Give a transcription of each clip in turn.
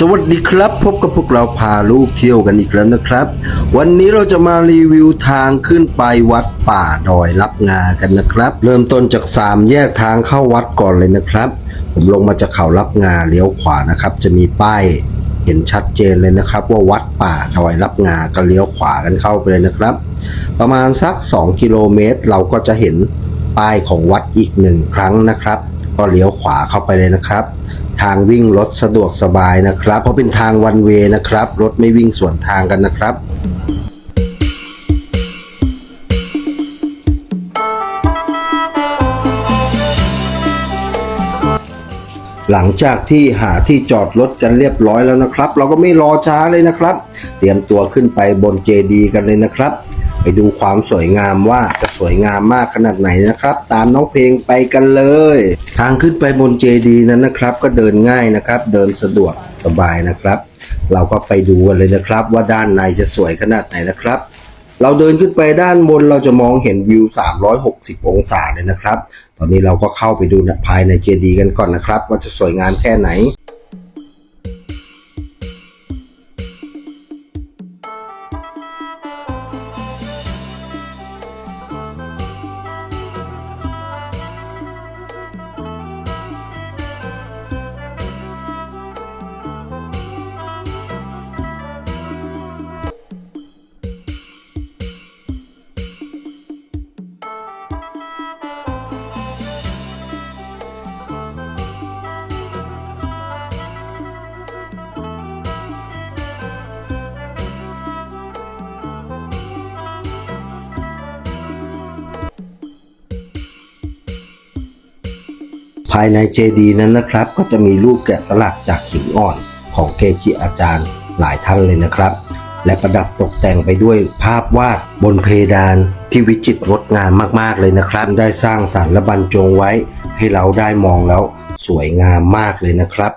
สวัสดีครับพบกับพวกเราพาลูกเที่ยวกันอีกแล้วนะครับ วันนี้เราจะมารีวิวทางขึ้นไปวัดป่าดอยรับงากันนะครับ เริ่มต้นจากสามแยกทางเข้าวัดก่อนเลยนะครับ ผมลงมาจากเขารับงาเลี้ยวขวานะครับ จะมีป้ายเห็นชัดเจนเลยนะครับ ว่าวัดป่าดอยรับงาก็เลี้ยวขวากันเข้าไปเลยนะครับ ประมาณสัก 2 กิโลเมตร เราก็จะเห็นป้ายของวัดอีกหนึ่งครั้งนะครับ ก็เลี้ยวขวาเข้าไปเลยนะครับ ทางวิ่งรถสะดวกสบายนะครับ เพราะเป็นทางวันเวนะครับ รถไม่วิ่งสวนทางกันนะครับหลังจากที่หาที่จอดรถกันเรียบร้อยแล้วนะครับ เราก็ไม่รอช้าเลยนะครับ เตรียมตัวขึ้นไปบนเจดีกันเลยนะครับ ดูความสวยงามว่าจะสวยงามมากขนาดไหนนะครับ ตามน้องเพลงไปกันเลย ทางขึ้นไปบนเจดีนั้นนะครับ ก็เดินง่ายนะครับ เดินสะดวกสบายนะครับ เราก็ไปดูกันเลยนะครับ ว่าด้านในจะสวยขนาดไหนนะครับเราเดินขึ้นไปด้านบนเราจะมองเห็นวิว 360 องศาเลยนะครับ ตอนนี้เราก็เข้าไปดูภายในเจดีย์กันก่อนนะครับ ว่าจะสวยงามแค่ไหน ภายในเจดีย์นั้นนะครับ ก็จะมีรูปแกะสลักจากหินอ่อนของเกจิอาจารย์หลายท่านเลยนะครับ และประดับตกแต่งไปด้วยภาพวาดบนเพดานที่วิจิตรงดงามมากๆเลยนะครับ ได้สร้างสรรค์และบรรจงไว้ให้เราได้มองแล้วสวยงามมากเลยนะครับ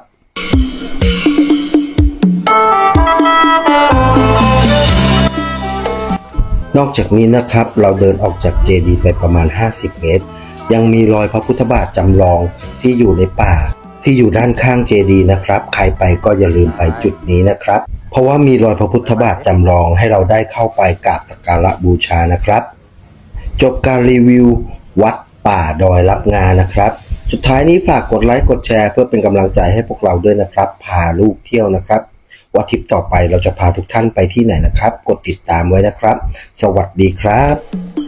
นอกจากนี้นะครับเราเดินออกจากเจดีย์ไปประมาณ 50 เมตร ยังมีรอยพระพุทธบาทจำลองที่อยู่ในป่า ที่อยู่ด้านข้างเจดีย์นะครับ ใครไปก็อย่าลืมไปจุดนี้นะครับ เพราะว่ามีรอยพระพุทธบาทจำลองให้เราได้เข้าไปกราบสักการะบูชานะครับ จบการรีวิว วัดป่าดอยรับงานะครับ สุดท้ายนี้ฝากกดไลค์กดแชร์ เพื่อเป็นกำลังใจให้พวกเราด้วยนะครับ พาลูกเที่ยวนะครับว่าทริปต่อไปเราจะพาทุกท่านไปที่ไหนนะครับ กดติดตามไว้นะครับ สวัสดีครับ